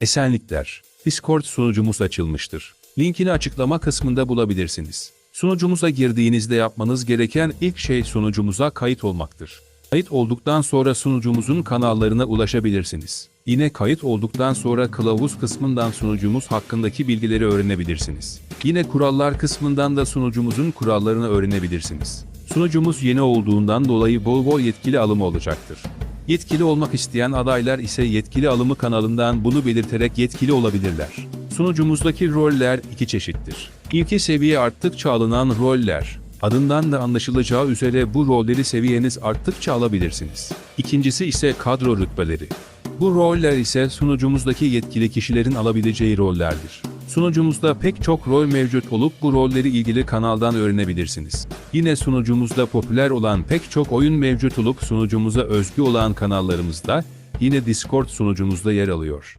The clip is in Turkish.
Esenlikler. Discord sunucumuz açılmıştır. Linkini açıklama kısmında bulabilirsiniz. Sunucumuza girdiğinizde yapmanız gereken ilk şey sunucumuza kayıt olmaktır. Kayıt olduktan sonra sunucumuzun kanallarına ulaşabilirsiniz. Yine kayıt olduktan sonra kılavuz kısmından sunucumuz hakkındaki bilgileri öğrenebilirsiniz. Yine kurallar kısmından da sunucumuzun kurallarını öğrenebilirsiniz. Sunucumuz yeni olduğundan dolayı bol bol yetkili alımı olacaktır. Yetkili olmak isteyen adaylar ise yetkili alımı kanalından bunu belirterek yetkili olabilirler. Sunucumuzdaki roller iki çeşittir. İlki seviye arttıkça alınan roller. Adından da anlaşılacağı üzere bu rolleri seviyeniz arttıkça alabilirsiniz. İkincisi ise kadro rütbeleri. Bu roller ise sunucumuzdaki yetkili kişilerin alabileceği rollerdir. Sunucumuzda pek çok rol mevcut olup bu rolleri ilgili kanaldan öğrenebilirsiniz. Yine sunucumuzda popüler olan pek çok oyun mevcut olup sunucumuza özgü olan kanallarımızda yine Discord sunucumuzda yer alıyor.